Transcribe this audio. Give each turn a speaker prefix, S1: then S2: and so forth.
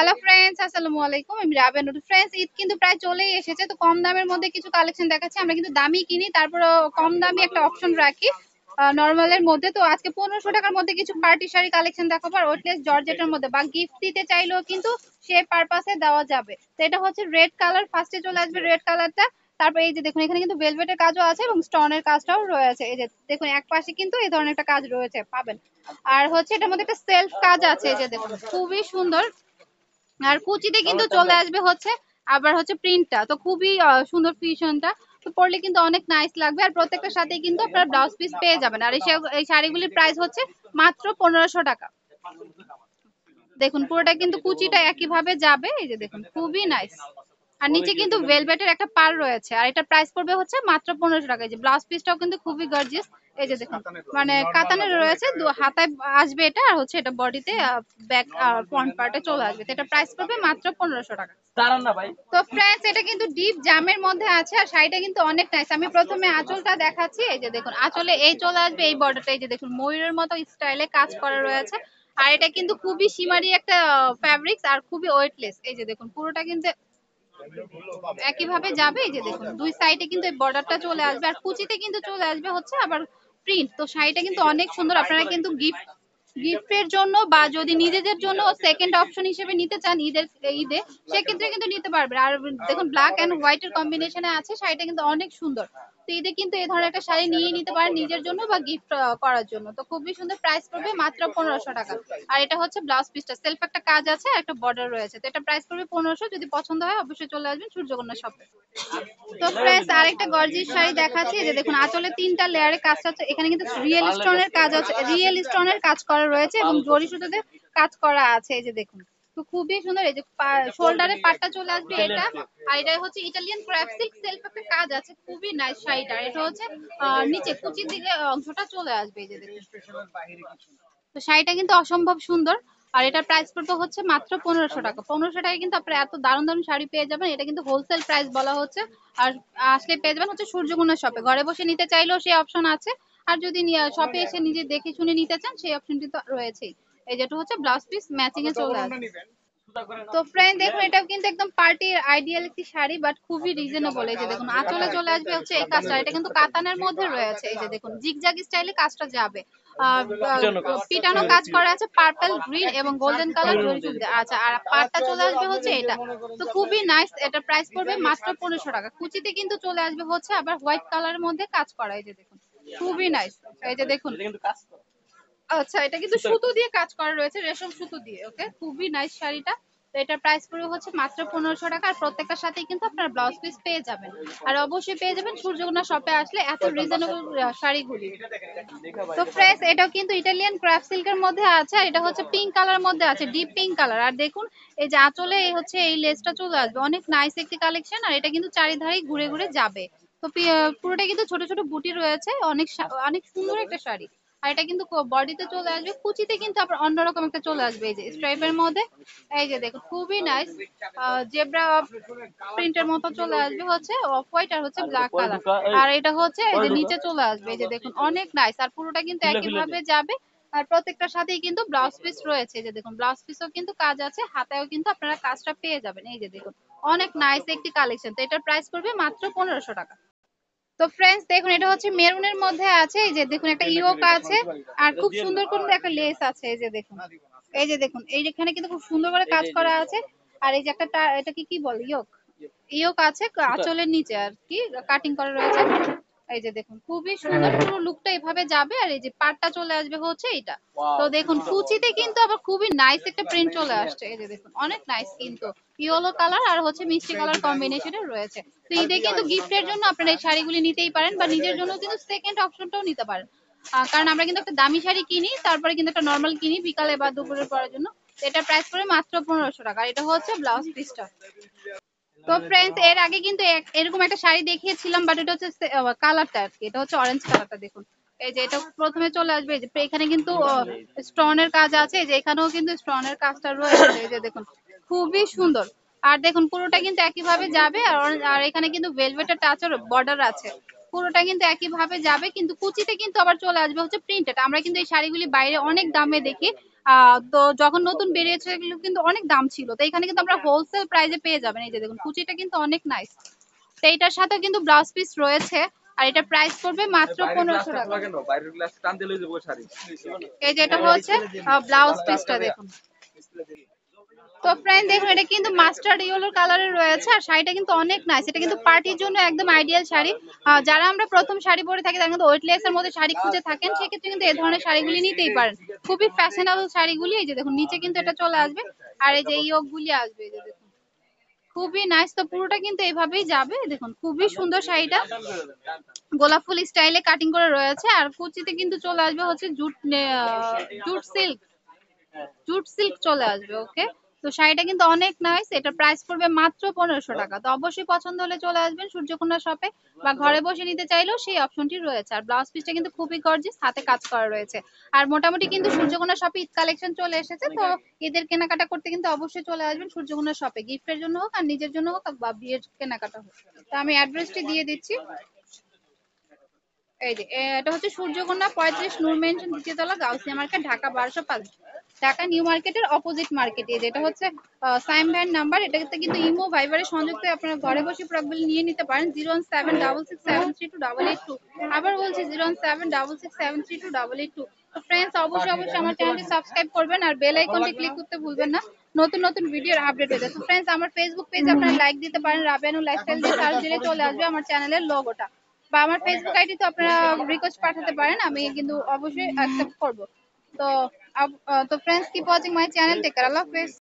S1: Hello friends আসসালামু আলাইকুম। আমি রাবেন ফ্রেন্ডস ঈদ কিন্তু প্রায় চলেই এসেছে, তো কম দামের মধ্যে কিছু কালেকশন দেখাচ্ছি। আমরা কিন্তু দামি কিনি তারপর কম দামি একটা অপশন রাখি নর্মালের মধ্যে। তো আজকে পনেরোশো টাকার মধ্যে কিছু পার্টি শাড়ি কালেকশন দেখাবো, আর ওয়েটলেস জর্জেটের মধ্যে। বা গিফট দিতে চাইলেও কিন্তু সে পারপাসে দেওয়া যাবে। তো এটা হচ্ছে রেড কালার ফার্স্টে চলে আসবে রেড কালারটা তারপর এই যে দেখুন, এখানে কিন্তু ভেলভেটের কাজও আছে এবং স্টোনের কাজটাও রয়েছে। এই যে দেখুন, এক পাশে কিন্তু এই ধরনের একটা কাজ রয়েছে, পাবেন। আর হচ্ছে এটার মধ্যে একটা সেলফ কাজ আছে, এই যে দেখুন, খুবই সুন্দর। আর কুচিতে কিন্তু চলে আসবে হচ্ছে আবার হচ্ছে প্রিন্টটা তো খুবই সুন্দর ফিউশনটা তো পরলে কিন্তু অনেক নাইস লাগবে। আর প্রত্যেকটার সাথে কিন্তু আপনার ব্লাউজ পিস পেয়ে যাবেন। আর এই শাড়িগুলির প্রাইস হচ্ছে মাত্র পনেরোশো টাকা। দেখুন পুরোটা কিন্তু কুচিটা একইভাবে যাবে। এই যে দেখুন খুবই নাইস আর নিচে কিন্তু ভেলভেটের একটা পার রয়েছে। আর এটা প্রাইস পড়বে হচ্ছে মাত্র পনেরোশো টাকা এই যে ব্লাউজ পিসটাও কিন্তু খুবই গর্জিয়াস এই যে দেখুন মানে কাতানের রয়েছে। হাতায় আসবে এটা আর হচ্ছে এটা বডিতে ব্যাক ফ্রন্ট পার্টে চলে আসবে। তো এটা প্রাইস পড়বে মাত্র পনেরোশো টাকা। তো ফ্রেন্ডস এটা কিন্তু ডিপ জামের মধ্যে আছে আর শাড়িটা কিন্তু অনেক নাইস আমি প্রথমে আঁচলটা দেখাচ্ছি। এই যে দেখুন আঁচলে এই চলে আসবে এই বর্ডারটা এই যে দেখুন ময়ূরের মতো স্টাইলে কাজ করা রয়েছে। আর এটা কিন্তু খুবই সীমারি একটা ফ্যাব্রিক্স আর খুবই ওয়েটলেস এই যে দেখুন পুরোটা কিন্তু একইভাবে যাবে এই যে দেখুন, দুই সাইডে কিন্তু এই বর্ডারটা চলে আসবে আর কুচিতে কিন্তু চলে আসবে হচ্ছে আবার প্রিন্ট তো শাড়িটা কিন্তু অনেক সুন্দর, আপনারা কিন্তু গিফট গিফটের জন্য বা যদি নিজেদের জন্য সেকেন্ড অপশন হিসেবে নিতে চান ঈদের, ঈদে, সেক্ষেত্রে কিন্তু নিতে পারবে আর দেখুন ব্ল্যাক অ্যান্ড হোয়াইটের কম্বিনেশনে আছে, শাড়িটা কিন্তু অনেক সুন্দর। ঈদে কিন্তু এই ধরনের একটা শাড়ি নিয়ে নিতে পারেন নিজের জন্য বা গিফট করার জন্য। তো খুবই সুন্দর প্রাইস পড়বে মাত্র পনেরোশো টাকা। আর এটা হচ্ছে ব্লাউজ পিসটা সেলফ একটা কাজ আছে একটা বর্ডার রয়েছে। তো এটা প্রাইস পড়বে পনেরোশো, যদি পছন্দ হয় অবশ্যই চলে আসবেন সূর্যকন্যা শপে তো ফ্রেন্ডস আরেকটা গর্জিস শাড়ি দেখাচ্ছি। যে দেখুন, আঁচলে তিনটা লেয়ারে কাজ আছে এখানে কিন্তু রিয়েল স্টোনের কাজ আছে। রিয়েল স্টোনের কাজ করা রয়েছে এবং জরি সুতোতে কাজ করা আছে। এই যে দেখুন। তো খুবই সুন্দর এই যে শোল্ডারে পাটটা চলে আসবে এটা। আর এটা হচ্ছে ইটালিয়ান ক্র্যাফট সিল্ক সেলফ একটা কাজ আছে খুবই নাইস শাড়িটা। এটা হচ্ছে নিচে কুচির দিকে অংশটা চলে আসবে এই যে দেখুন। তো শাড়িটা কিন্তু অসম্ভব সুন্দর। আর এটার প্রাইস পড়বে হচ্ছে মাত্র পনেরোশো টাকা। পনেরোশো টাকায় কিন্তু আপনারা এত দারুণ দারুণ শাড়ি পেয়ে যাবেন। এটা কিন্তু হোলসেল প্রাইস বলা হচ্ছে। আর আসলে পেয়ে যাবেন হচ্ছে সূর্যগুণা শপে ঘরে বসে নিতে চাইলেও সেই অপশন আছে। আর যদি শপে এসে নিজে দেখে শুনে নিতে চান সেই অপশনটি তো রয়েছেই। এই যেটা হচ্ছে ব্লাউজ পিস ম্যাচিং এ চলে আসবে। তো ফ্রেন্ড দেখুন এটাও কিন্তু একদম পার্টির আইডিয়াল একটি শাড়ি বাট খুবই রিজনেবল এই যে দেখুন আঁচলে চলে আসবে হচ্ছে এই কাজটা। এটা কিন্তু কাতানের মধ্যে রয়েছে। এই যে দেখুন জিগজাগ স্টাইলে কাজটা যাবে। পিটানো কাজ করা আছে পার্পল গ্রিন এবং গোল্ডেন কালার চুল আচ্ছা আর পাটটা চলে আসবে হচ্ছে এটা। তো খুবই নাইস এটা প্রাইস পড়বে মাত্র পনেরোশো টাকা। কুচিতে কিন্তু চলে আসবে হচ্ছে আবার হোয়াইট কালারের মধ্যে কাজ করা। এই যে দেখুন খুবই নাইস এই যে দেখুন। আচ্ছা এটা কিন্তু সুতো দিয়ে কাজ করা রয়েছে রেশম সুতো দিয়ে ওকে খুবই নাইস শাড়িটা। তো এটার প্রাইস পড়বে হচ্ছে মাত্র পনেরোশো টাকা আর প্রত্যেকটার সাথেই কিন্তু আপনার ব্লাউজ পিস পেয়ে যাবেন। আর অবশ্যই পেয়ে যাবেন সূর্যকোনা শপে আসলে এত রিজনেবল শাড়িগুলি। তো ফ্রেশ এটাও কিন্তু ইটালিয়ান ক্রাফট সিল্কের মধ্যে আছে আর এটা হচ্ছে পিঙ্ক কালার মধ্যে আছে ডিপ পিঙ্ক কালার আর দেখুন এই যে আঁচলে এই হচ্ছে এই লেসটা চলে আসবে। অনেক নাইস একটি কালেকশন আর এটা কিন্তু চারিধারেই ঘুরে ঘুরে যাবে। তো পুরোটা কিন্তু ছোট ছোট বুটি রয়েছে অনেক অনেক সুন্দর একটা শাড়ি। আর এটা কিন্তু বডিতে চলে আসবে কুচিতে কিন্তু আবার অন্যরকম একটা চলে আসবে। এই যে স্ট্রাইপের মধ্যে এই যে দেখুন খুবই নাইস জেব্রা প্রিন্টের মতো চলে আসবে হচ্ছে অফ হোয়াইট আর হচ্ছে ব্ল্যাক কালার আর এটা হচ্ছে এই যে নিচে চলে আসবে এই যে দেখুন অনেক নাইস আর পুরোটা কিন্তু একইভাবে যাবে। আর প্রত্যেকটার সাথেই কিন্তু ব্লাউজ পিস রয়েছে এই যে দেখুন ব্লাউজ পিসও কিন্তু কাজ আছে হাতায়ও কিন্তু আপনারা কাজটা পেয়ে যাবেন। এই যে দেখুন অনেক নাইস একটি কালেকশন তো এটার প্রাইস পড়বে মাত্র পনেরোশো টাকা। তো ফ্রেন্ডস দেখুন, এটা হচ্ছে মেরুনের মধ্যে আছে, এই যে দেখুন, একটা ইয়োক আছে, আর খুব সুন্দর করে একটা লেস আছে, এই যে দেখুন। এই যে দেখুন, এই যেখানে কিন্তু খুব সুন্দর করে কাজ করা আছে, আর এই যে একটা এটা কি কি বলে, ইয়োক? ইয়োক আছে, আঁচলের নিচে আর কি কাটিং করা রয়েছে। এই যে দেখুন খুবই সুন্দর পুরো লুকটা এভাবে যাবে আর এই যে পাটটা চলে আসবে হচ্ছে এটা তো দেখুন কুচিতে কিন্তু আবার খুবই নাইস একটা প্রিন্ট চলে আসছে। এই যে দেখুন অনেক নাইস কিন্তু। ইয়েলো কালার আর হচ্ছে মিষ্টি কালার কম্বিনেশনে রয়েছে। তো ঈদে কিন্তু গিফটের জন্য আপনারা এই শাড়িগুলি নিতেই পারেন বা নিজের জন্য কিন্তু সেকেন্ড অপশনটাও নিতে পারেন। কারণ আমরা কিন্তু একটা দামি শাড়ি কিনি তারপরে কিন্তু একটা নর্মাল কিনি বিকালে বা দুপুরে পরার জন্য। এটা প্রাইস পড়ে মাত্র পনেরোশো টাকা। এটা হচ্ছে ব্লাউজ পিসটা তো ফ্রেন্ডস এর আগে কিন্তু এরকম একটা শাড়ি দেখিয়েছিলাম বাট এটা হচ্ছে কালারটা আর কি এটা হচ্ছে অরেঞ্জ কালারটা দেখুন। এই যে এটা প্রথমে চলে আসবে যে এখানে কিন্তু স্টোনের কাজ আছে যে এখানেও কিন্তু স্টোনের কাজটা রয়েছে। এই যে দেখুন খুবই সুন্দর। আর দেখুন পুরোটা কিন্তু একইভাবে যাবে আর এখানে কিন্তু ভেলভেটের টাচের বর্ডার আছে। পুরোটা কিন্তু একইভাবে যাবে কিন্তু কুচিতে কিন্তু আবার চলে আসবে হচ্ছে প্রিন্টেড আমরা কিন্তু এই শাড়িগুলি বাইরে অনেক দামে দেখি তো যখন নতুন বেরিয়েছে এগুলো কিন্তু অনেক দাম ছিল। তো এখানে কিন্তু আমরা হোলসেল প্রাইজে পেয়ে যাবেন। এই যে দেখুন কুচিটা কিন্তু অনেক নাইস তো এইটার সাথে কিন্তু ব্লাউজ পিস রয়েছে আর এটা প্রাইস পড়বে মাত্র পনেরোশো টাকা। এই যে এটা হচ্ছে ব্লাউজ পিসটা দেখুন। তো ফ্রেন্ড দেখুন, এটা কিন্তু মাস্টার্ড ইয়েলো কালারের রয়েছে, আর শাড়িটা কিন্তু অনেক নাইস এটা কিন্তু পার্টির জন্য একদম আইডিয়াল শাড়ি। যারা আমরা প্রথম শাড়ি পরে থাকি, তারা কিন্তু ওয়েটলেস এর মধ্যে শাড়ি খুঁজে থাকেন, সেক্ষেত্রে কিন্তু এই ধরনের শাড়িগুলি নিতেই পারেন। খুবই ফ্যাশনেবল শাড়িগুলি, এই যে দেখুন, নিচে কিন্তু এটা চলে আসবে, আর এই যে ইয়োগ গুলি আসবে, এই যে দেখুন। খুবই নাইস তো পুরোটা কিন্তু এইভাবেই যাবে দেখুন, খুবই সুন্দর শাড়িটা। গোলাপ ফুল স্টাইলে কাটিং করে রয়েছে, আর কুচিতে কিন্তু চলে আসবে হচ্ছে jute jute silk jute silk চলে আসবে ওকে তো শাড়িটা কিন্তু অনেক নাইস এটা প্রাইস পড়বে মাত্র পনেরোশো টাকা। তো অবশ্যই পছন্দ হলে চলে আসবেন সূর্যকন্যা শপে বা ঘরে বসে নিতে চাইলেও সেই অপশনটি রয়েছে। আর ব্লাউজ পিসটা কিন্তু খুবই গর্জিস হাতে কাজ করা রয়েছে। আর মোটামুটি কিন্তু সূর্যকন্যা শপে ঈদ কালেকশন চলে এসেছে, তো ঈদের কেনাকাটা করতে কিন্তু অবশ্যই চলে আসবেন সূর্যকন্যা শপে গিফটের জন্য হোক আর নিজের জন্য হোক বা বিয়ের কেনাকাটা হোক। তো আমি অ্যাড্রেসটি দিয়ে দিচ্ছি। এই যে, এটা হচ্ছে সূর্যকন্যা পঁয়ত্রিশ নূর মেনশন দ্বিতীয় তলা গাউসিয়া মার্কেট ঢাকা বারোশো পাঁচ। ঢাকা নিউ মার্কেটের অপোজিট মার্কেটে যেটা হচ্ছে সাইম ভ্যান নাম্বার। এটাতে কিন্তু ইমো ভাইবারে সংযুক্ত আপনারা ঘরে বসে প্রোডাক্টগুলি নিয়ে নিতে পারেন zero one seven double six seven three two double eight two আবার বলছি zero one seven double six seven three two double eight two friends অবশ্যই অবশ্যই আমার চ্যানেলটি সাবস্ক্রাইব করবেন আর বেল আইকনটি ক্লিক করতে ভুলবেন না। নতুন নতুন ভিডিওর আপডেট হয়ে যায়। তো ফ্রেন্ডস আমার ফেসবুক পেজে আপনারা লাইক দিতে পারেন রাবিয়ানু লাইফস্টাইল দিয়ে সার্চ দিলে চলে আসবে আমার চ্যানেলের লোগোটা বা আমার ফেসবুক আইডি তো আপনারা রিকোয়েস্ট পাঠাতে পারেন আমি কিন্তু অবশ্যই অ্যাকসেপ্ট করব। তো अब तो friends keep watching my channel take care Allah Hafiz.